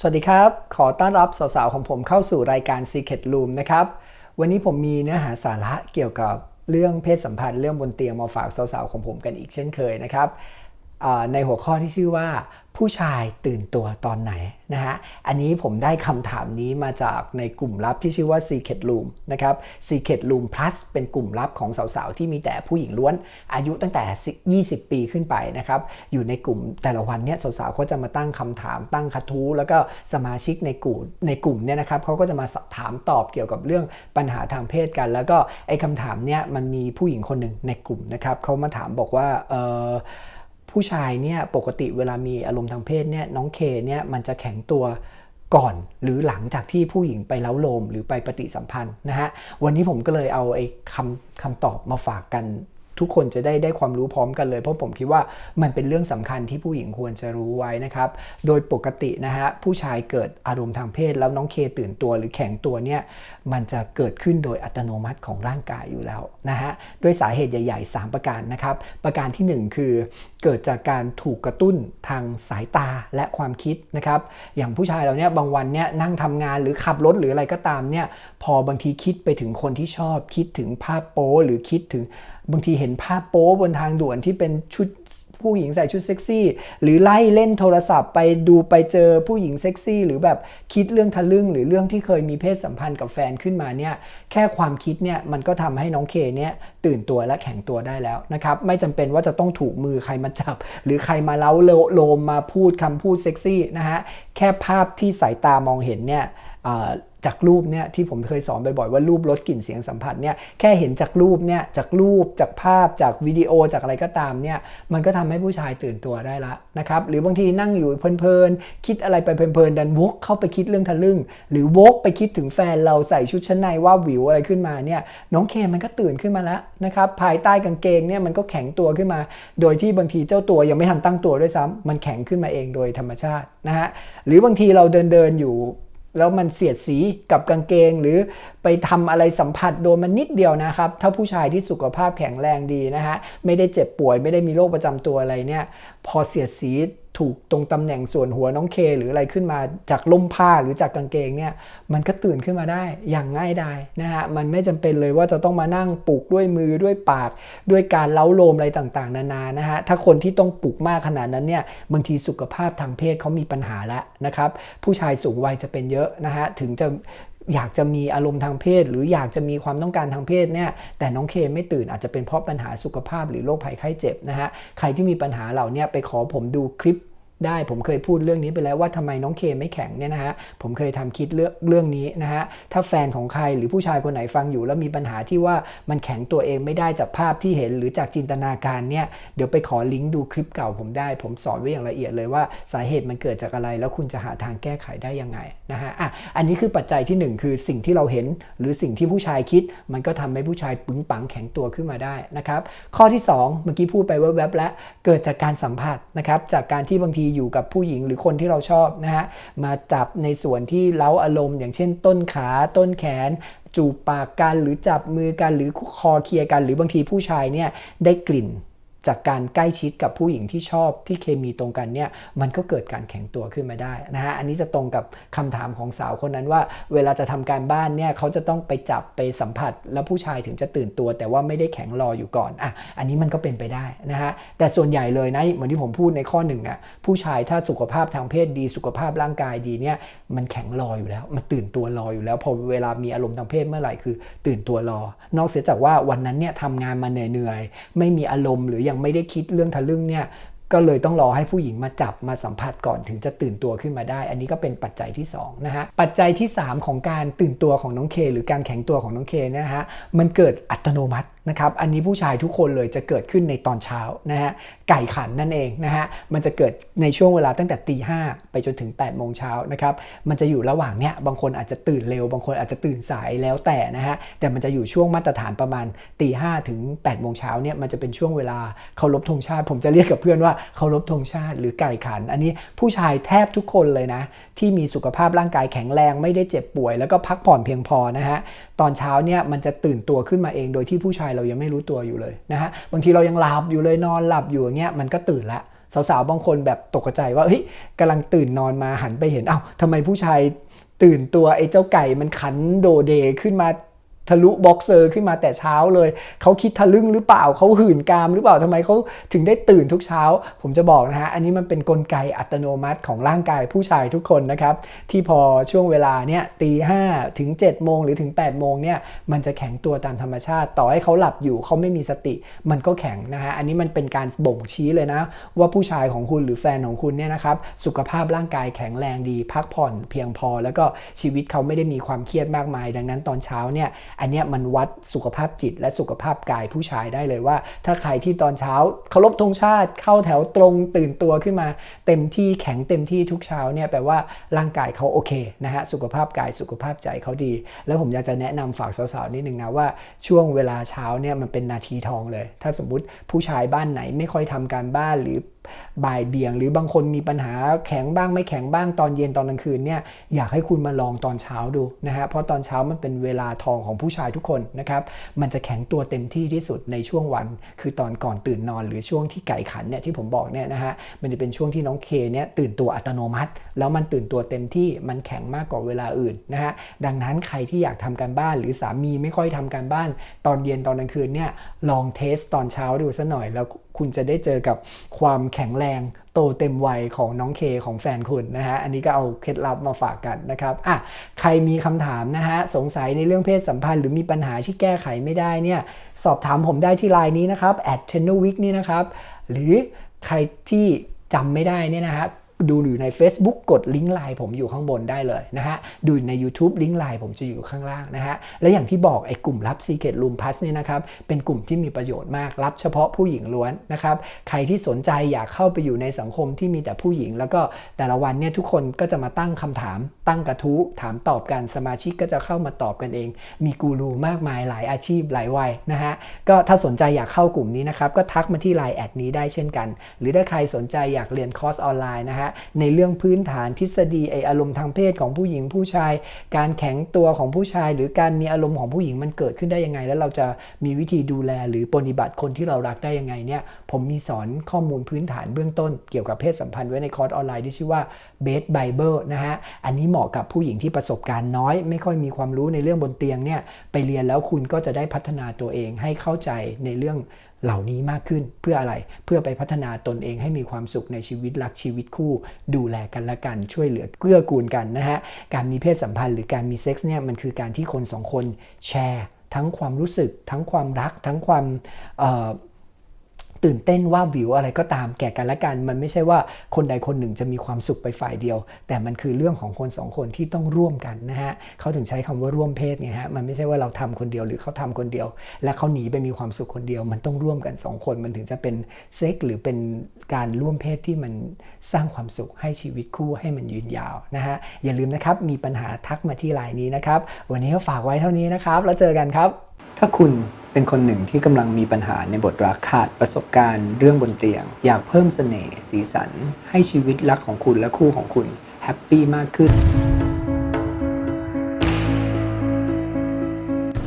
สวัสดีครับ ขอต้อนรับสาวๆของผมเข้าสู่รายการ Secret Room นะครับ วันนี้ผมมีเนื้อหาสาระเกี่ยวกับเรื่องเพศสัมพันธ์เรื่องบนเตียงมาฝากสาวๆของผมกันอีกเช่นเคยนะครับ ในหัวข้อที่ชื่อว่าผู้ชายตื่นตัวตอนไหนนะฮะ อันนี้ผมได้คำถามนี้มาจากในกลุ่มลับที่ชื่อว่า Secret Room นะครับ Secret Room Plus เป็นกลุ่มลับของสาวๆ ที่มีแต่ผู้หญิงล้วน อายุตั้งแต่ 20 ปีขึ้นไปนะครับ อยู่ในกลุ่มแต่ละวันเนี่ยสาวๆเขาจะมาตั้งคำถามตั้งกระทู้แล้วก็สมาชิกในกลุ่มในกลุ่มเนี่ยนะครับเขาก็จะมาถามตอบเกี่ยวกับเรื่องปัญหาทางเพศกัน แล้วก็ไอ้คำถามเนี่ยมันมีผู้หญิงคนหนึ่งในกลุ่มนะครับเขามาถามบอกว่าเออ ผู้ชายเนี่ยปกติเวลามีอารมณ์ทางเพศเนี่ยน้องเคเนี่ยมันจะแข็งตัวก่อนหรือหลังจากที่ผู้หญิงไปเล้าโลมหรือไปปฏิสัมพันธ์นะฮะวันนี้ผมก็เลยเอาไอ้คำคำตอบมาฝากกัน ทุกคนจะได้ได้ความรู้พร้อมกันเลย เพราะผมคิดว่ามันเป็นเรื่องสำคัญที่ผู้หญิงควรจะรู้ไว้นะครับ โดยปกตินะฮะผู้ชายเกิดอารมณ์ทางเพศ แล้วน้องเคตื่นตัวหรือแข็งตัวเนี่ยมันจะเกิดขึ้นโดยอัตโนมัติของร่างกายอยู่แล้วนะฮะด้วยสาเหตุใหญ่ๆ 3 ประการนะครับ ประการทีหนึ่1 คือ เกิดจากการถูกกระตุ้นทางสายตาและความคิดนะครับ อย่างผู้ชายเราเนี่ยบางวันเนี่ยนั่งทำงานหรือขับรถหรืออะไรก็ตามเนี่ยพอบางทีคิดไปถึงคนที่ชอบ คิดถึงภาพโป๊หรือคิดถึง บางทีเห็นภาพโป๊บนทางด่วนที่เป็นชุดผู้หญิงใส่ชุดเซ็กซี่ หรือไล่เล่นโทรศัพท์ไปดูไปเจอผู้หญิงเซ็กซี่ หรือแบบคิดเรื่องทะลึ่ง หรือเรื่องที่เคยมีเพศสัมพันธ์กับแฟนขึ้นมาเนี่ยแค่ความคิดเนี่ยมันก็ทำให้น้องเคเนี่ยตื่นตัวและแข็งตัวได้แล้วนะครับไม่จำเป็นว่าจะต้องถูกมือใครมาจับ หรือใครมาเล้าโลมมาพูดคำพูดเซ็กซี่นะฮะแค่ภาพที่สายตามองเห็นเนี่ย จากรูปเนี่ยที่ผมเคยสอนบ่อยๆว่ารูปลดกลิ่นเสียงสัมผัสเนี่ยแค่เห็นจากรูปเนี่ยจากรูปจากภาพจากวิดีโอจากอะไรก็ตามเนี่ยมันก็ทำให้ผู้ชายตื่นตัวได้ละนะครับหรือบางทีนั่งอยู่เพลินๆคิดอะไรไปเพลินๆดันวกเข้าไปคิดเรื่องทะลึ่ง หรือวกไปคิดถึงแฟนเราใส่ชุดชั้นในว่าวิวอะไรขึ้นมาเนี่ยน้องเคมันก็ตื่นขึ้นมาแล้วนะครับภายใต้กางเกงเนี่ยมันก็แข็งตัวขึ้นมา โดยที่บางทีเจ้าตัวยังไม่ทันตั้งตัวด้วยซ้ำมันแข็งขึ้นมาเองโดยธรรมชาตินะฮะหรือบางทีเราเดินเดินอยู่ แล้วมันเสียดสีกับกางเกง หรือไปทำอะไรสัมผัสโดนมันนิดเดียวนะครับ ถ้าผู้ชายที่สุขภาพแข็งแรงดีนะฮะไม่ได้เจ็บป่วย ไม่ได้มีโรคประจำตัวอะไรเนี่ย พอเสียดสี ถูกตรงตำแหน่งส่วนหัวน้องเคหรืออะไรขึ้นมาจากล่มผ้าหรือจากกางเกงเนี่ยมันก็ตื่นขึ้นมาได้อย่างง่ายดายนะฮะมันไม่จำเป็นเลยว่าจะต้องมานั่งปลุกด้วยมือด้วยปาก ด้วยการเล้าโลมอะไรต่างๆ นานานะฮะถ้าคนที่ต้องปลุกมากขนาดนั้นเนี่ยบางทีสุขภาพทางเพศเขามีปัญหาแล้วนะครับผู้ชายสูงวัยจะเป็นเยอะนะฮะถึงจะ อยากจะมีอารมณ์ทางเพศ หรืออยากจะมีความต้องการทางเพศเนี่ยแต่น้องเคไม่ตื่นอาจจะเป็นเพราะปัญหาสุขภาพหรือโรคภัยไข้เจ็บนะฮะใครที่มีปัญหาเหล่านี้ไปขอผมดูคลิป ได้ผมเคยพูดเรื่องนี้ไปแล้วว่าทำไมน้องเคไม่แข็งเนี่ยนะฮะผมเคยทำคิดเรื่องเรื่องนี้นะฮะถ้าแฟนของใครหรือผู้ชายคนไหนฟังอยู่ แล้วมีปัญหาที่ว่ามันแข็งตัวเองไม่ได้จากภาพที่เห็นหรือจากจินตนาการเนี่ยเดี๋ยวไปขอลิงก์ดูคลิปเก่าผมได้ ผมสอนไว้อย่างละเอียดเลยว่าสาเหตุมันเกิดจากอะไร แล้วคุณจะหาทางแก้ไขได้ยังไงนะฮะอะอันนี้คือปัจจัยที่ 1 คือสิ่งที่เราเห็น หรือสิ่งที่ผู้ชายคิด มันก็ทำให้ผู้ชายปึงปังแข็งตัวขึ้นมาได้นะครับข้อที่ 2 เมื่อกี้พูดไปแวบๆแล้วเกิดจากการสัมผัสนะครับจากการที่บางทีอยู่กับผู้หญิงหรือคนที่เราชอบนะฮะมาจับในส่วนที่เล้าอารมณ์ อย่างเช่นต้นขาต้นแขนจูบปากกันหรือจับมือกันหรือคอเคลียกัน หรือบางทีผู้ชายเนี่ยได้กลิ่น จากการใกล้ชิดกับผู้หญิงที่ชอบที่เคมีตรงกันเนี่ยมันก็เกิดการแข็งตัวขึ้นมาได้นะฮะอันนี้จะตรงกับคำถามของสาวคนนั้นว่า เวลาจะทำการบ้านเนี่ยเขาจะต้องไปจับไปสัมผัส แล้วผู้ชายถึงจะตื่นตัว แต่ว่าไม่ได้แข็งรออยู่ก่อนอะอันนี้มันก็เป็นไปได้นะฮะแต่ส่วนใหญ่เลยนะเหมือนที่ผมพูดในข้อหนึ่งอะผู้ชายถ้าสุขภาพทางเพศดีสุขภาพร่างกายดีเนี่ยมันแข็งรออยู่แล้ว มันตื่นตัวรออยู่แล้ว พอเวลามีอารมณ์ทางเพศเมื่อไหร่คือ ตื่นตัวรอ นอกเสียจากว่าวันนั้นเนี่ยทำงานมาเหนื่อยๆไม่มีอารมณ์หรือยังไม่ได้คิดเรื่องทะลึ่งเนี่ยก็เลยต้องรอให้ผู้หญิงมาจับมาสัมผัสก่อนถึงจะตื่นตัวขึ้นมาได้ อันนี้ก็เป็นปัจจัยที่2นะฮะ ปัจจัยที่ 3 ของการตื่นตัวของน้องเค หรือการแข็งตัวของน้องเคนะฮะ มันเกิดอัตโนมัติ นะครับอันนี้ผู้ชายทุกคนเลยจะเกิดขึ้นในตอนเช้านะฮะไก่ขันนั่นเองนะฮะมันจะเกิดในช่วงเวลาตั้งแต่ตีห้าไปจนถึง8ปดโมงเช้านะครับมันจะอยู่ระหว่างเนี้ยบางคนอาจจะตื่นเร็ว บางคนอาจจะตื่นสายแล้วแต่นะฮะแต่มันจะอยู่ช่วงมาตรฐานประมาณตีห้าถึง8ปดโมงเช้าเนี่ยมันจะเป็นช่วงเวลาเคารพธงชาติ ผมจะเรียกกับเพื่อนว่าเคารพธงชาติหรือไก่ขัน อันนี้ผู้ชายแทบทุกคนเลยนะที่มีสุขภาพร่างกายแข็งแรงไม่ได้เจ็บป่วย แล้วก็พักผ่อนเพียงพอนะฮะตอนเช้าเนี่ยมันจะตื่นตัวขึ้นมาเองโดยที่ผู้ชายเรายังไม่รู้ตัวอยู่เลยนะฮะบางทีเรายังหลับอยู่เลยนอนหลับอยู่อย่างเงี้ยมันก็ตื่นละสาวๆบางคนแบบตกใจว่าเฮ้ยกำลังตื่นนอนมาหันไปเห็นเอ้าทำไมผู้ชายตื่นตัวไอ้เจ้าไก่มันขันโดเดขึ้นมา ทะลุบ็อกเซอร์ขึ้นมาแต่เช้าเลย เขาคิดทะลึ่งหรือเปล่าเขาหื่นกามหรือเปล่าทำไมเขาถึงได้ตื่นทุกเช้า ผมจะบอกนะฮะ อันนี้มันเป็นนกลไกอัตโนมัติของร่างกายผู้ชายทุกคนนะครับ ที่พอช่วงเวลาเนี่ยตีห้าถึง7จ็ดโมงหรือถึง8ปดโมงเนี่ยมันจะแข็งตัวตามธรรมชาติ ต่อให้เขาหลับอยู่เขาไม่มีสติ มันก็แข็งนะฮะอันนี้มันเป็นการบ่งชี้เลยนะ ว่าผู้ชายของคุณหรือแฟนของคุณเนี่ยนะครับสุขภาพร่างกายแข็งแรงดี พักผ่อนเพียงพอ แล้วก็ชีวิตเขาไม่ได้มีความเครียดมากมาย ดังนั้นตอนเช้าเนี่ยอันนี้มันวัดสุขภาพจิตและสุขภาพกายผู้ชายได้เลยว่า ถ้าใครที่ตอนเช้าเคารพธงชาติเข้าแถวตรงตื่นตัวขึ้นมา เต็มที่แข็งเต็มที่ทุกเช้าเนี่ยแปลว่าร่างกายเขาโอเคนะฮะสุขภาพกายสุขภาพใจเขาดี แล้วผมอยากจะแนะนำฝากสาวๆนิดนึงนะว่าช่วงเวลาเช้าเนี่ยมันเป็นนาทีทองเลย ถ้าสมมุติผู้ชายบ้านไหนไม่ค่อยทำการบ้านหรือ บ่ายเบี่ยง หรือบางคนมีปัญหาแข็งบ้างไม่แข็งบ้างตอนเย็นตอนกลางคืนเนี่ยอยากให้คุณมาลองตอนเช้าดูนะฮะเพราะตอนเช้ามันเป็นเวลาทองของผู้ชายทุกคนนะครับมันจะแข็งตัวเต็มที่ที่สุดในช่วงวัน คือตอนก่อนตื่นนอน หรือช่วงที่ไก่ขันเนี่ยที่ผมบอกเนี่ยนะฮะมันจะเป็นช่วงที่น้องเคเนี่ยตื่นตัวอัตโนมัติ แล้วมันตื่นตัวเต็มที่มันแข็งมากกว่าเวลาอื่นนะฮะดังนั้นใครที่อยากทำการบ้าน หรือสามีไม่ค่อยทำการบ้าน ตอนเย็นตอนกลางคืนเนี่ยลองเทสตอนเช้าดูซะหน่อยแล้ว คุณจะได้เจอกับความแข็งแรงโตเต็มวัยของน้องเคของแฟนคุณนะฮะ อันนี้ก็เอาเคล็ดลับมาฝากกันนะครับ อะ ใครมีคำถามนะฮะ สงสัยในเรื่องเพศสัมพันธ์หรือมีปัญหาที่แก้ไขไม่ได้เนี่ย สอบถามผมได้ที่ไลน์นี้นะครับ at t e n o w e e k นี่นะครับ หรือใครที่จำไม่ได้เนี่ยนะครับ ดูอยู่ใน Facebook กดลิงก์ไลน์ผมอยู่ข้างบนได้เลยนะฮะ ดูใน YouTube ลิงก์ไลน์ผมจะอยู่ข้างล่างนะฮะ และอย่างที่บอกไอ้กลุ่มรับ Secret Room Plus เนี่ยนะครับ เป็นกลุ่มที่มีประโยชน์มาก รับเฉพาะผู้หญิงล้วนนะครับ ใครที่สนใจอยากเข้าไปอยู่ในสังคมที่มีแต่ผู้หญิง แล้วก็แต่ละวันเนี่ยทุกคนก็จะมาตั้งคำถาม ตั้งกระทู้ถามตอบกัน สมาชิกก็จะเข้ามาตอบกันเอง มีกูรูมากมายหลายอาชีพหลายวัยนะฮะ ก็ถ้าสนใจอยากเข้ากลุ่มนี้นะครับ ก็ทักมาที่ไลน์แอดนี้ได้เช่นกัน หรือถ้าใครสนใจอยากเรียนคอร์สออนไลน์นะฮะในเรื่องพื้นฐานทฤษฎีไออารมณ์ทางเพศของผู้หญิงผู้ชาย การแข็งตัวของผู้ชาย หรือการมีอารมณ์ของผู้หญิงมันเกิดขึ้นได้ยังไง แล้วเราจะมีวิธีดูแลหรือปฏิบัติคนที่เรารักได้ยังไงเนี่ยผมมีสอนข้อมูลพื้นฐานเบื้องต้น เกี่ยวกับเพศสัมพันธ์ไว้ในคอร์สออนไลน์ที่ชื่อว่า Base Bible นะฮะอันนี้เหมาะกับผู้หญิงที่ประสบการณ์น้อย ไม่ค่อยมีความรู้ในเรื่องบนเตียงเนี่ยไปเรียนแล้วคุณก็จะได้พัฒนาตัวเองให้เข้าใจในเรื่อง เหล่านี้มากขึ้นเพื่ออะไรเพื่อไปพัฒนาตนเองให้มีความสุขในชีวิตรักชีวิตคู่ ดูแลกันและกันช่วยเหลือเกื้อกูลกันนะฮะการมีเพศสัมพันธ์หรือการมีเซ็กส์เนี่ยมันคือการที่คนสองคนแชร์ ทั้งความรู้สึก ทั้งความรัก ทั้งความ ตื่นเต้นว่าวิวอะไรก็ตามแก่กันและกัน มันไม่ใช่ว่าคนใดคนหนึ่งจะมีความสุขไปฝ่ายเดียว แต่มันคือเรื่องของคนสองคนที่ต้องร่วมกันนะฮะเขาถึงใช้คำว่าร่วมเพศไงฮะมันไม่ใช่ว่าเราทำคนเดียวหรือเขาทำคนเดียว และเขาหนีไปมีความสุขคนเดียว มันต้องร่วมกันสองคน มันถึงจะเป็นเซ็กหรือเป็นการร่วมเพศที่มันสร้างความสุขให้ชีวิตคู่ให้มันยืนยาวนะฮะอย่าลืมนะครับมีปัญหาทักมาที่ไลน์นี้นะครับวันนี้ก็ฝากไว้เท่านี้นะครับแล้วเจอกันครับ ถ้าคุณเป็นคนหนึ่งที่กำลังมีปัญหาในบทรักขาดประสบการณ์เรื่องบนเตียง อยากเพิ่มเสน่ห์สีสัน ให้ชีวิตรักของคุณและคู่ของคุณแฮปปี้มากขึ้น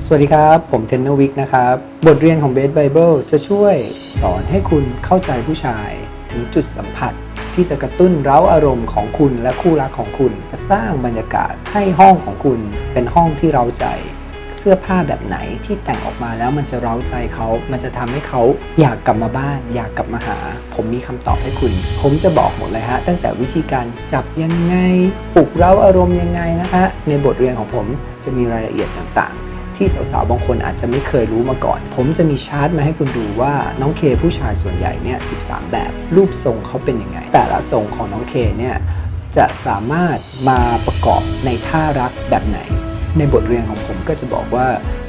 สวัสดีครับ ผมเทนเนอร์วิกนะครับ บทเรียนของ Base Bible จะช่วยสอนให้คุณเข้าใจผู้ชาย ถึงจุดสัมผัสที่จะกระตุ้นเร้าอารมณ์ของคุณและคู่รักของคุณ สร้างบรรยากาศให้ห้องของคุณเป็นห้องที่เร้าใจ เสื้อผ้าแบบไหนที่แต่งออกมาแล้วมันจะเร้าใจเขา มันจะทำให้เขาอยากกลับมาบ้าน อยากกลับมาหา ผมมีคำตอบให้คุณ ผมจะบอกหมดเลยฮะ ตั้งแต่วิธีการจับยังไง ปลุกเร้าอารมณ์ยังไงนะฮะ ในบทเรียนของผมจะมีรายละเอียดต่างๆที่สาวๆ บางคนอาจจะไม่เคยรู้มาก่อน ผมจะมีชาร์ตมาให้คุณดูว่าน้องเคผู้ชายส่วนใหญ่เนี่ย 13 แบบ รูปทรงเขาเป็นยังไง แต่ละทรงของน้องเคเนี่ย จะสามารถมาประกอบในท่ารักแบบไหน ในบทเรียนของผมก็จะบอกว่า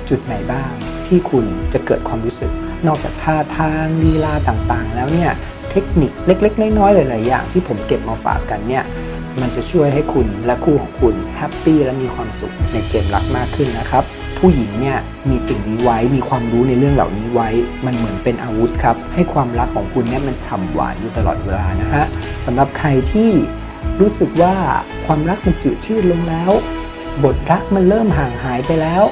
จุดไหนบ้างที่คุณจะเกิดความรู้สึก นอกจากท่าทางลีลาต่างๆ แล้วเนี่ยเทคนิคเล็กๆ น้อยๆหลายๆอย่างที่ผมเก็บมาฝากกันเนี่ยมันจะช่วยให้คุณและคู่ของคุณแฮปปี้และมีความสุขในเกมรักมากขึ้นนะครับ ผู้หญิงเนี่ยมีสิ่งนี้ไว้มีความรู้ในเรื่องเหล่านี้ไว้ มันเหมือนเป็นอาวุธครับ ให้ความรักของคุณเนี่ยมันฉ่ำหวานอยู่ตลอดเวลานะฮะสำหรับใครที่รู้สึกว่าความรักมันจืดชืดลงแล้ว บทรักมันเริ่มห่างหายไปแล้ว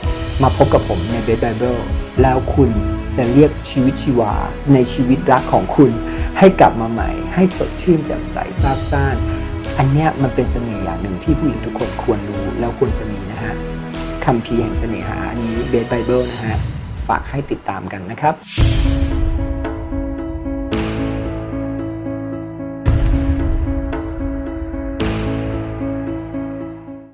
มาพบกับผมใน Bed Bible แล้วคุณจะเรียกชีวิตชีวา ในชีวิตรักของคุณ ให้กลับมาใหม่ ให้สดชื่นแจ่มใสซาบซ่าน อันเนี้ยมันเป็นเสน่ห์อย่างหนึ่งที่ผู้หญิงทุกคนควรรู้แล้วควรจะมีนะฮะคัมภีร์แห่งเสน่หาอันนี้เบสไบเบิลนะฮะ ฝากให้ติดตามกันนะครับ